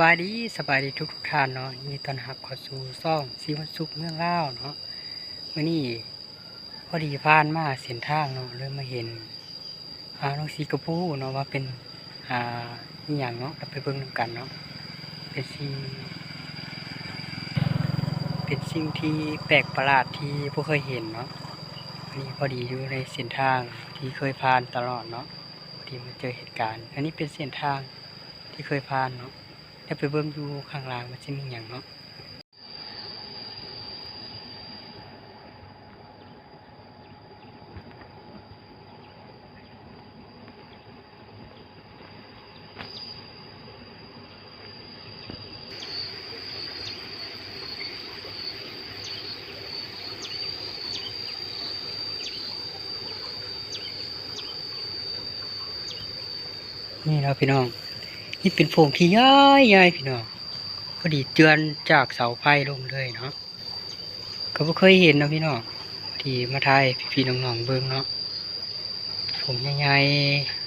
บายดีสบายดีทุกทุกท่านเนาะยินดีตอนรับข้าสู่ซ่องซีวันสุกเมืองล่าเนาะมื่อนี้พอดีผ่านมาเส้นทางเนาะเลยมาเห็นอาน้องสีกระปูเนาะว่าเป็นอ่าอย่างเนาะเราไปเบิ่งนกันเนาะเป็นสิ่งเป็นสิ่งที่แปลกประหลาดที่พวกเคยเห็นเนาะนนี้พอดีอยู่ในเส้นทางที่เคยผ่านตลอดเนาะพอดีมาเจอเหตุการณ์ อันนี้เป็นเส้นทางที่เคยผ่านเนาะ ดี๋ยวไปเบิ่งอยู่ข้างล่างมันจะมีอย่างเนาะนี่เนาะพี่น้อง นี่เป็นโพรงที่ย้ายย้ายพี่น้องพอดีเจือนจากเสาไฟลงเลยเนาะก็บ่เคยเห็นนะพี่น้องที่มาถ่ายพี่ๆน้องๆเบิ่งเนาะผมใหญ่ๆ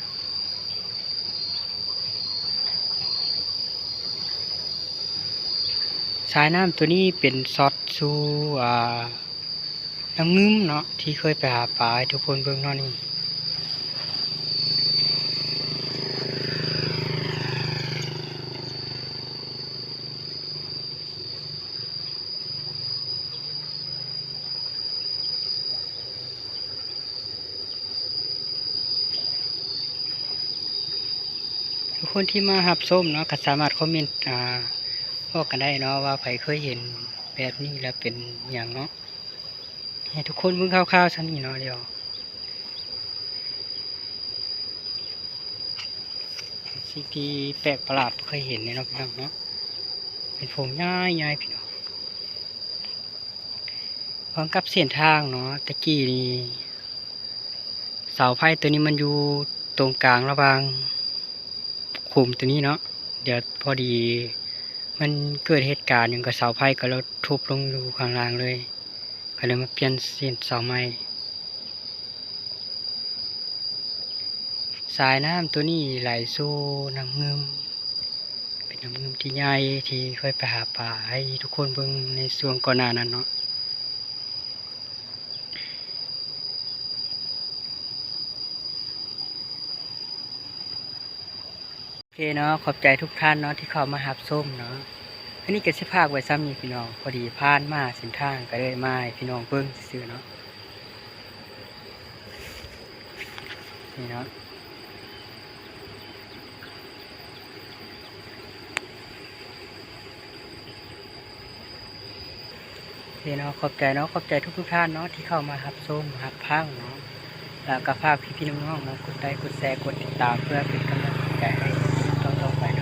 สายน้ำตัวนี้เป็นซอดสู่อ่าน้ำงึมเนาะที่เคยไปหาปลาทุกคนเบิ่งเนาะนี่ ทุกคนที่มาหับส้มเนาะก็สามารถคอมเมนต์อ่าบอกกันได้เนาะว่าใครเคยเห็นแบบนี้แล้วเป็นอย่างเนาะให้ทุกคนเบิ่งคร่าวๆชั้นนี้เนาะเดียวสิ่งที่แปลกประหลาดเคยเห็นเนี่ยเนาะพี่น้องเนาะเป็นผมง่ายง่ายพี่น้องพร้อมกับเส้นทางเนาะตะกี้นี่เสาไฟตัวนี้มันอยู่ตรงกลางระหว่าง คุมตัวนี้เนาะเดี๋ยวพอดี มันเกิดเหตุการณ์อย่างกับเสาไฟก็เราทุบลงอยู่ข้างล่างเลย ก็เลยมาเปลี่ยนเส้นเสาใหม่สายน้ำตัวนี้ไหลสู่น้ำเงิมเป็นน้ำเงิมที่ใหญ่ที่เคยไปหาปลาให้ทุกคนเบิ่งในช่วงก่อนหน้านั้นเนาะ โอเคเนาะขอบใจทุกท่านเนาะที่เข้ามาหับส้มเนาะอันนี้ก็สิพากไว้ซ้ำนี่พี่น้อง พอดีผ่านมาเส้นทางก็เลยมาพี่น้องเบิ่งซื่อเนาะนี่เนาะโอเคเนาะขอบใจเนาะขอบใจทุกๆท่านเนาะที่เข้ามาหับส้มหับพังเนาะแล้วก็ฝากพี่ๆน้องๆเนาะกดไลค์กดแชร์กดติดตามเพื่อเป็นกำลังใจให้ Bye.